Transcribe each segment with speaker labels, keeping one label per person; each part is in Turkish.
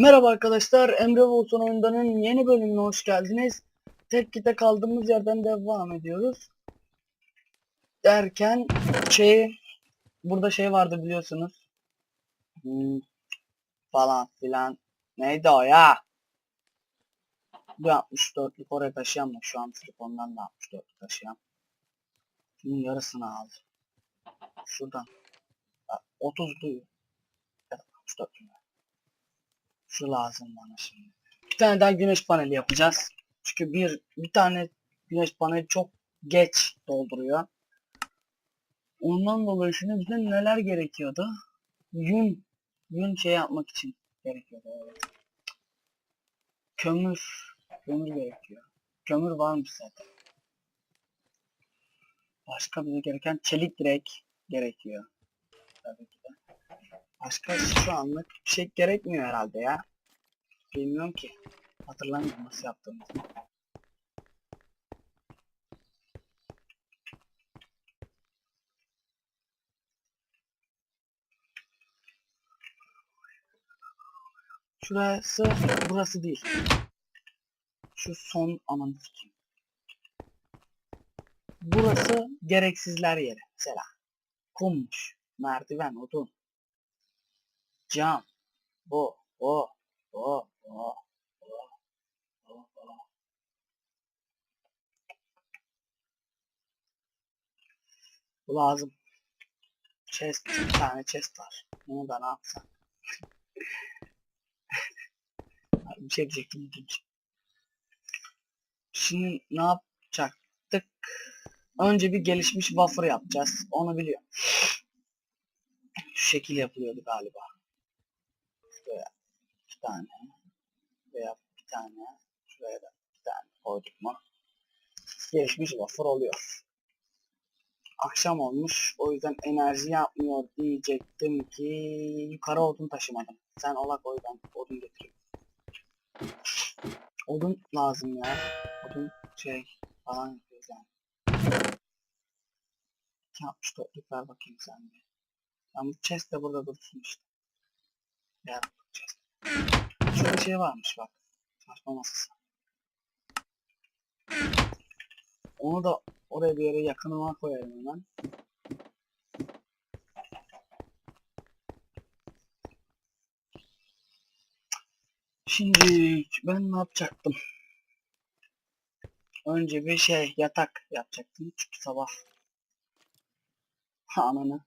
Speaker 1: Merhaba arkadaşlar, Emre Volson oyundanın yeni bölümüne hoş geldiniz. Tek kite kaldığımız yerden devam ediyoruz. Derken şey, burada şey vardı biliyorsunuz. Hmm, falan filan. Neydi o ya? Bu 64'lük oraya taşıyamam şu an telefondan da 64'lük taşıyamam. Bunun yarısını aldım. Şuradan. 30'lu. Ya da 64'lü. Şu lazım bana şimdi. Bir tane daha güneş paneli yapacağız. Çünkü bir bir tane güneş paneli çok geç dolduruyor. Ondan dolayı şimdi bize neler gerekiyordu? Yün, yün şey yapmak için gerekiyordu. Evet. Kömür, kömür gerekiyor. Kömür varmış zaten. Başka bize gereken çelik direk gerekiyor. Tabii ki. Başka şu anlık bir şey gerekmiyor herhalde ya. Bilmiyorum ki. Hatırlamıyorum nasıl yaptığımızı. Şurası, burası değil. Şu son aman. Burası gereksizler yeri. Mesela kummuş, merdiven, odun, cam, bu, o, o, o, o, o. Bu lazım. Chest, bir tane chest var. Bunu da ne yapsam? bir şey diyecektim. Şimdi ne yapacaktık? Önce bir gelişmiş wafer yapacağız. Onu biliyorum. Şu şekil yapılıyordu galiba. İki tane veya bir tane şuraya da bir tane koyduk mu gelişmiş wafer oluyor. Akşam olmuş o yüzden enerji yapmıyor diyecektim ki yukarı odun taşımadım. Sen ola koy ben odun getireyim. Odun lazım ya. Odun şey falan yapıyoruz yani. 264'lük ver bakayım sen. Ama bu chest de burada dursun işte. Ya chest. Şöyle şey varmış bak. Çalışma masası. Onu da oraya bir yere yakınıma koyarım hemen. Şimdi ben ne yapacaktım? Önce bir şey yatak yapacaktım çünkü sabah ananı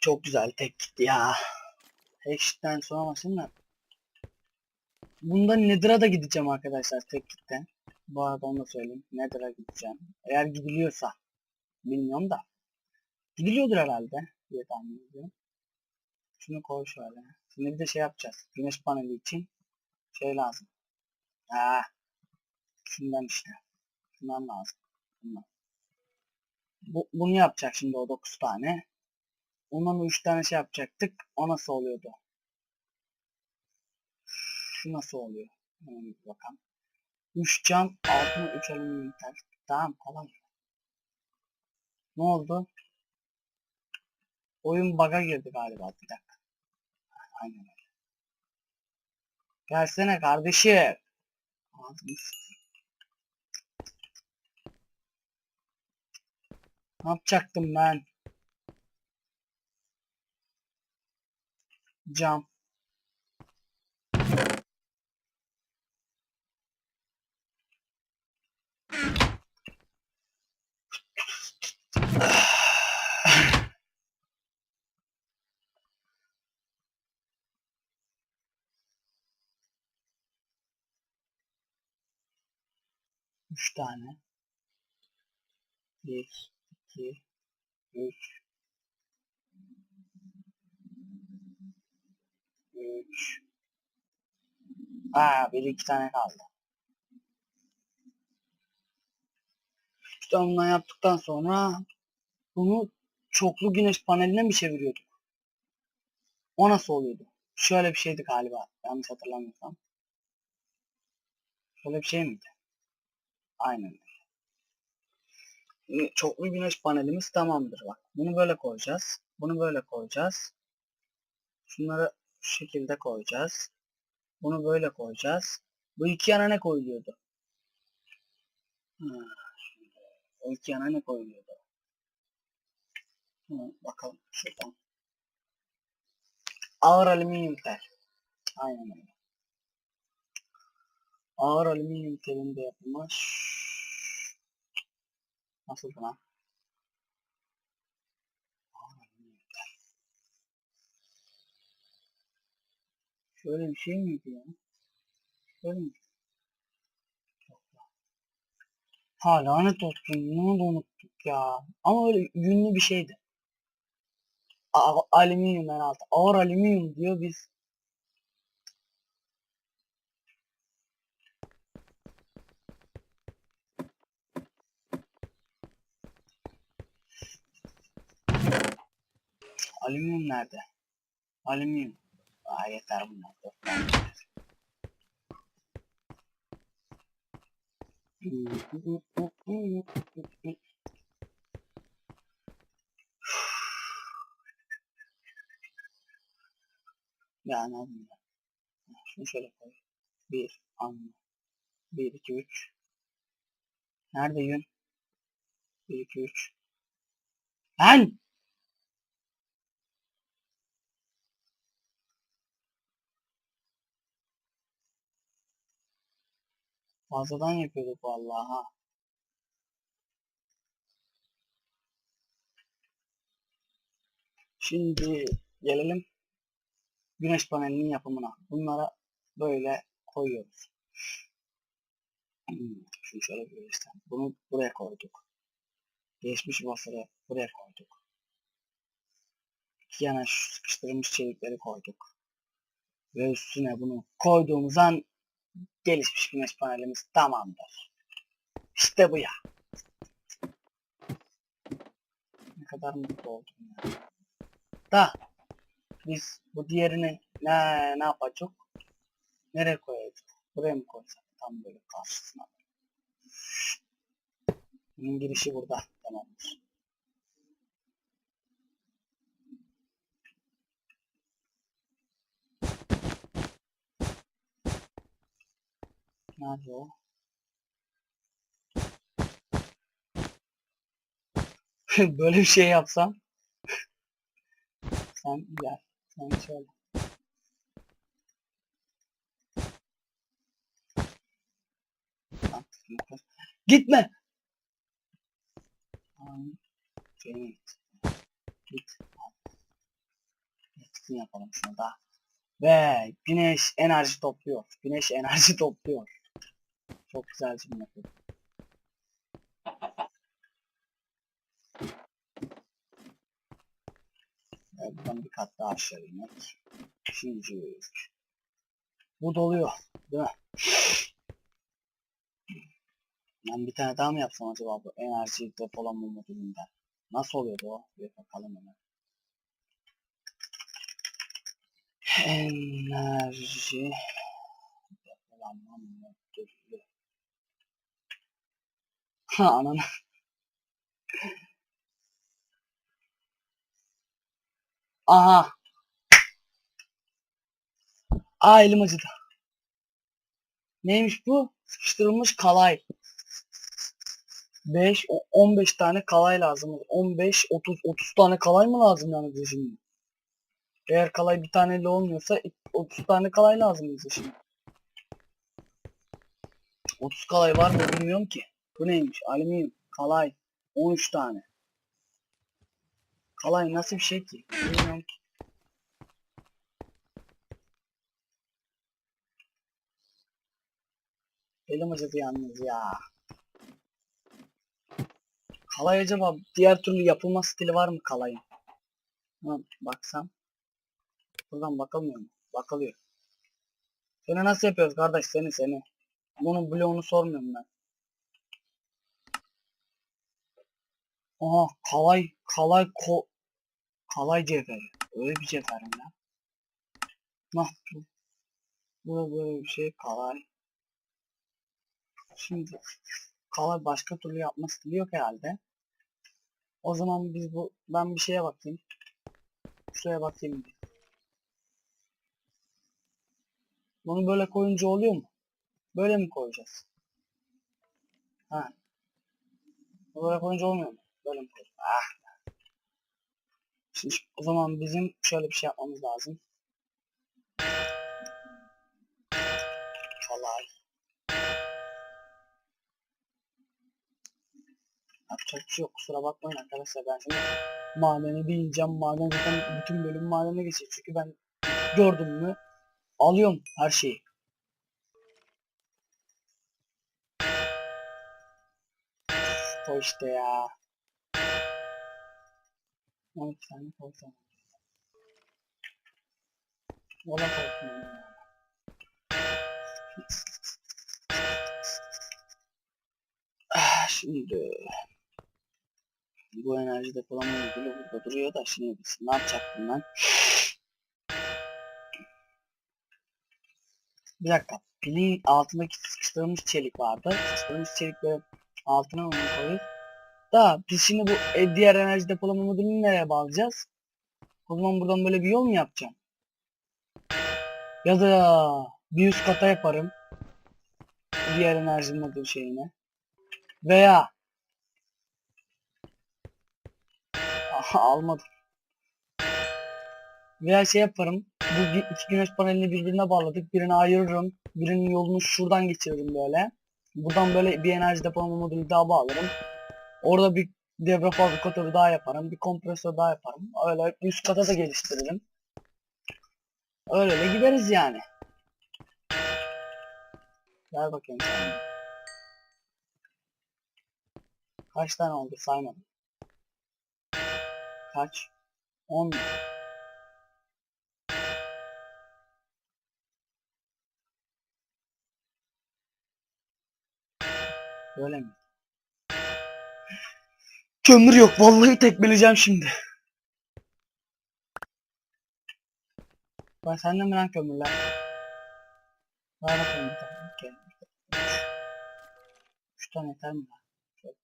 Speaker 1: Çok güzel tek gitti ya. Hash'ten sonramasın da. Bunda Nether'a da gideceğim arkadaşlar tek gitten. Bu arada onu da söyleyeyim. Nether'a gideceğim. Eğer gidiliyorsa. Bilmiyorum da. Gidiliyordur herhalde diye tahmin ediyorum. Şunu koy şöyle. Şimdi bir de şey yapacağız. Güneş paneli için şey lazım. Ha. Şundan işte. Şundan lazım. Bundan. Bu, bunu yapacak şimdi o 9 tane. Ondan 3 tane şey yapacaktık. O nasıl oluyordu? Şu nasıl oluyor? Hemen bir bakalım. 3 cam, altın 3 alüminyum tel. Tamam kolay. Ne oldu? Oyun bug'a girdi galiba bir dakika. Aynen öyle. Gelsene kardeşim. Ne yapacaktım ben? Cam. Üç tane. Bir, iki, üç. Üç. Aa, bir iki tane kaldı. İşte ondan yaptıktan sonra bunu çoklu güneş paneline mi çeviriyorduk? O nasıl oluyordu? Şöyle bir şeydi galiba. Yanlış hatırlamıyorsam. Şöyle bir şey miydi? Aynen. Çoklu güneş panelimiz tamamdır bak. Bunu böyle koyacağız. Bunu böyle koyacağız. Şunları şu şekilde koyacağız. Bunu böyle koyacağız. Bu iki yana ne koyuluyordu? Ha, iki yana ne koyuluyordu? Bakalım şuradan. Ağır alüminyum tel. Aynen öyle. Ağır alüminyum telinde yapılmış. Nasıl lan? Ağır alüminyum tel. Şöyle bir şey miydi ya? Şöyle mi? Yok ya. Ha lanet olsun. Bunu da unuttuk ya. Ama öyle yünlü bir şeydi. A alüminyum en altı. Ağır alüminyum diyor biz. Alüminyum nerede? Alüminyum. Aa yeter bunlar. Dört tane yeter. Ya anladım ya. Şunu şöyle koy. Bir, anladım. Bir, iki, üç. Nerede yün? Bir, iki, üç. Lan! Fazladan yapıyorduk vallahi ha. Şimdi gelelim güneş panelinin yapımına. Bunlara böyle koyuyoruz. Şunu şöyle göstereyim. Bunu buraya koyduk. Geçmiş wafer'ı buraya koyduk. İki yana sıkıştırılmış çelikleri koyduk. Ve üstüne bunu koyduğumuz an gelişmiş güneş panelimiz tamamdır. İşte bu ya. Ne kadar mutlu oldum ya. Da biz bu diğerini ne ne yapacak? Nereye koyacağız? Buraya mı koysak? Tam böyle karşısına. Bunun girişi burada. Tamamdır. Nerede o? Böyle bir şey yapsam. Sen gel. Sen şöyle. Gitme. Git. Git. Gitsin yapalım şunu da. Ve güneş enerji topluyor. Güneş enerji topluyor. Çok güzel cümle. Evet, buradan bir kat daha aşağı inmek. Şimdi bu doluyor, değil mi? Ben bir tane daha mı yapsam acaba bu enerji depolama modülünden? Nasıl oluyordu o? Bir bakalım hemen. Enerji depolama modülü. Ananı. Aha. Aa elim acıdı. Neymiş bu? Sıkıştırılmış kalay. 5 15 tane kalay lazım. 15 30 30 tane kalay mı lazım yani bize şimdi? Eğer kalay bir taneyle olmuyorsa 30 tane kalay lazım bize şimdi. 30 kalay var mı bilmiyorum ki. Bu neymiş? Alüminyum, kalay. 13 tane. Kalay nasıl bir şey ki? Bilmiyorum ki. Elim acıdı yalnız ya. Kalay acaba diğer türlü yapılma stili var mı kalayın? Ha, baksam. Buradan bakamıyor mu? Bakılıyor. Seni nasıl yapıyoruz kardeş seni seni? Bunun bloğunu sormuyorum ben. Aha kalay kalay ko kalay cevheri. Öyle bir cevher mi ya? Nah bu. Bu da böyle bir şey kalay. Şimdi kala başka türlü yapma stili yok herhalde. O zaman biz bu ben bir şeye bakayım. Şuraya bakayım bir. Bunu böyle koyunca oluyor mu? Böyle mi koyacağız? Ha. Böyle koyunca olmuyor mu? Mi koyacağız? Ah. Şimdi o zaman bizim şöyle bir şey yapmamız lazım. Kolay. Yapacak bir şey yok. Kusura bakmayın arkadaşlar. Ben şimdi madene bir ineceğim. Maden zaten bütün bölüm madene geçecek. Çünkü ben gördüm mü alıyorum her şeyi. O işte ya. 12 tane korkmuyorum ya. Ah, Şimdi bu enerji depolama modülü burada duruyor da şimdi biz ne yapacaktım ben? Bir dakika. Pilin altındaki sıkıştırılmış çelik vardı. Sıkıştırılmış çelikleri altına onu koyup da biz şimdi bu e, diğer enerji depolama modülünü nereye bağlayacağız? O zaman buradan böyle bir yol mu yapacağım? Ya da bir üst kata yaparım. Diğer enerji modül şeyine. Veya Aha, almadım. Veya şey yaparım. Bu iki güneş panelini birbirine bağladık. Birini ayırırım. Birinin yolunu şuradan geçiririm böyle. Buradan böyle bir enerji depolama modülü daha bağlarım. Orada bir devre fabrikatörü daha yaparım. Bir kompresör daha yaparım. Öyle üst kata da geliştiririm. Öyle de gideriz yani. Gel bakayım sen. Kaç tane oldu saymadım. Kaç? 10 mu? Böyle mi? Kömür yok. Vallahi tekmeleyeceğim şimdi. Ben sende mi lan kömürler? Ver bakayım bir tane. Gel. Üç tane yeter mi lan? Şöyle.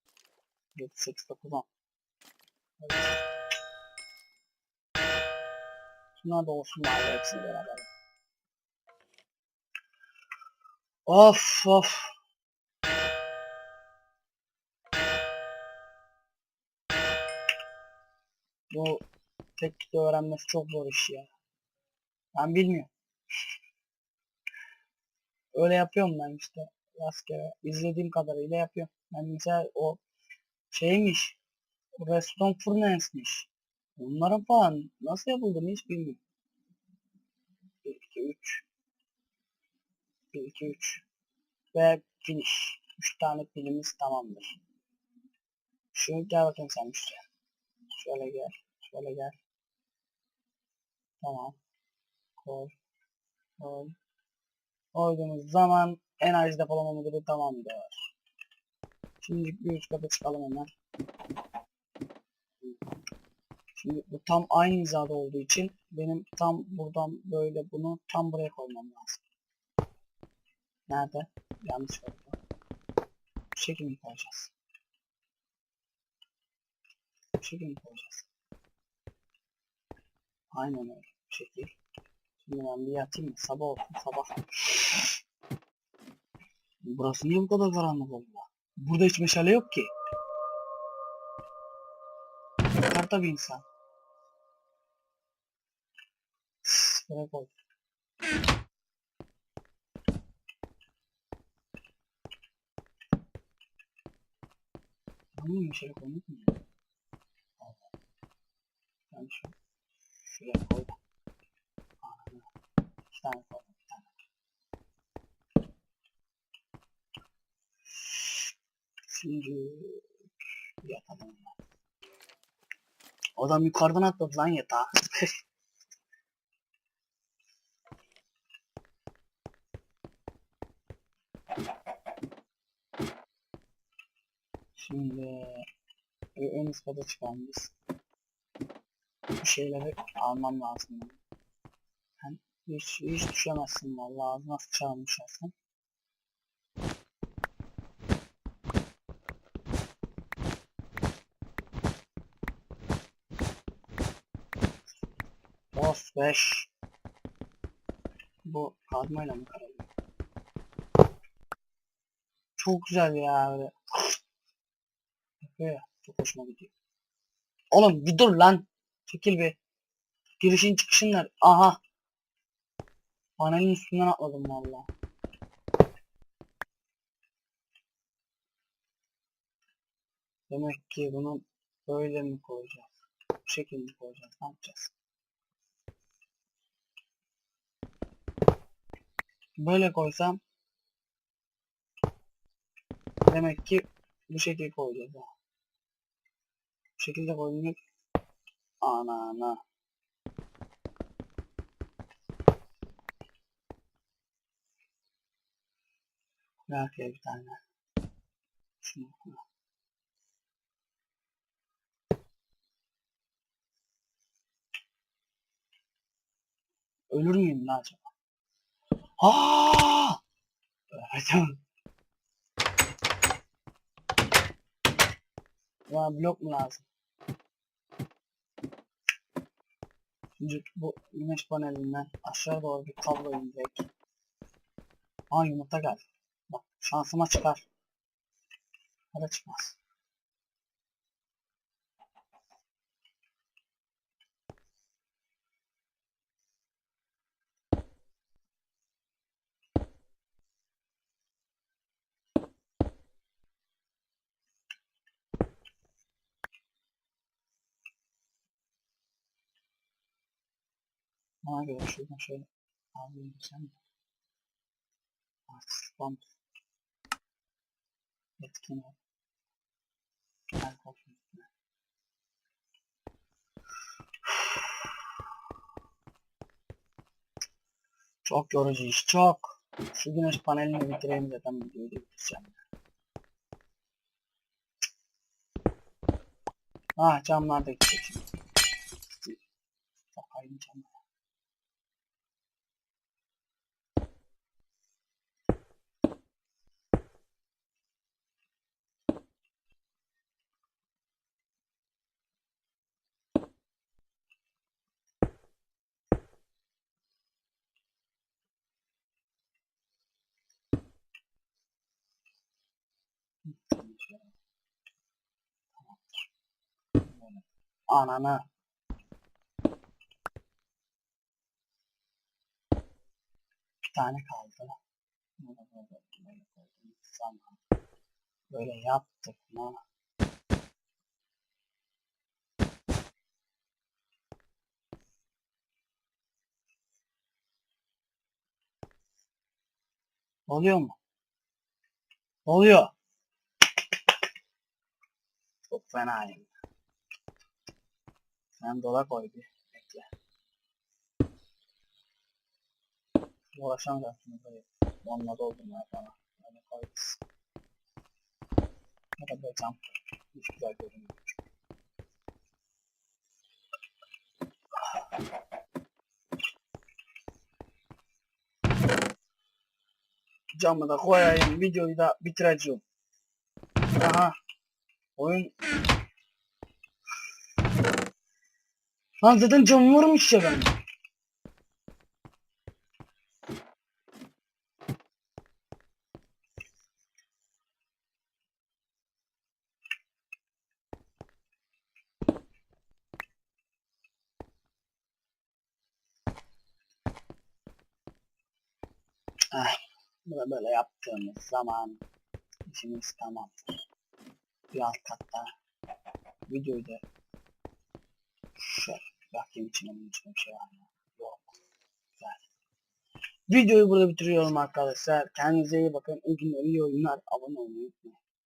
Speaker 1: 7, 8, 9, 10. Evet. Şunlar da olsun bari hepsini beraber. Of of. Bu teknik öğrenmesi çok zor iş ya. Ben bilmiyorum. Öyle yapıyorum ben işte. Rastgele izlediğim kadarıyla yapıyorum. Ben mesela o şeymiş. o Redstone Furnace'miş. Bunların falan nasıl yapıldığını hiç bilmiyorum. 1, 2, 3. 1, 2, 3. Ve finish. 3 tane pilimiz tamamdır. Şu gel bakayım sen şuraya. Şöyle gel. Şöyle gel. Tamam. Koy. Koy. Koyduğumuz zaman enerji depolama modülü tamamdır. Şimdi bir üst kata çıkalım hemen. Şimdi bu tam aynı hizada olduğu için benim tam buradan böyle bunu tam buraya koymam lazım. Nerede? Yanlış oldu. Bu şekilde koyacağız? Bu şekilde koyacağız? Aynen öyle. Bu şekil. Şimdi ben bir yatayım? Sabah olsun sabah. Burası niye bu kadar karanlık oldu? Burada hiç meşale yok ki. Çıkar tabii insan. Şuraya koy. Tamam meşale koyduk mu? Ben şu şuraya koy. Ananı. İki tane koy. Bir tane. Şimdi yatalım. Adam yukarıdan atladı lan yatağa. Şimdi ö- ön üst kata çıkalım biz bir şeyleri almam lazım. Yani hiç, hiç düşemezsin vallahi ağzına sıçarım düşersen. Boss 5 Bu kazmayla mı karalı? Çok güzel ya böyle. Ya. Çok hoşuma gidiyor. Oğlum bir dur lan. Çekil bir. Girişin çıkışın nerede? Aha. Panelin üstünden atladım valla. Demek ki bunu böyle mi koyacağız? Bu şekilde koyacağız. Ne yapacağız? Böyle koysam demek ki bu şekilde koyacağız. Bu şekilde koymak ana ana. Belki bir tane. Şunu. Ölür müyüm lan acaba? Aa! Evet. Bana blok mu lazım? Şimdi bu güneş panelinden aşağı doğru bir kablo inecek. Aa yumurta geldi. Bak şansıma çıkar. Ya da çıkmaz. Ona göre şuradan şöyle alayım sen. Artistan. Etkin ol. Gel kopya. Çok yorucu iş çok. Şu güneş panelini bitireyim zaten videoyu da bitireceğim. Ah camlar da gidecek şimdi. Bakayım camlar. Anana. Bir tane kaldı. Böyle yaptık mı? Oluyor mu? Oluyor. Çok fenayım. Sen dola koy bir. Bekle. Uğraşamayacaksın böyle. Onunla doldurmaya falan. Öyle koyarız. Ya da böyle cam. Hiç güzel görünüyor. Camı da koyayım. Videoyu da bitireceğim. Aha. Oyun Lan zaten cam varmış ya ben. Ah, böyle yaptığımız zaman işimiz tamam. Bir alt katta videoyu da Şöyle bakayım içine bunun içine bir şey var mı? Yok. Güzel. Videoyu burada bitiriyorum arkadaşlar. Kendinize iyi bakın. İyi günler, iyi oyunlar. Abone olmayı unutmayın.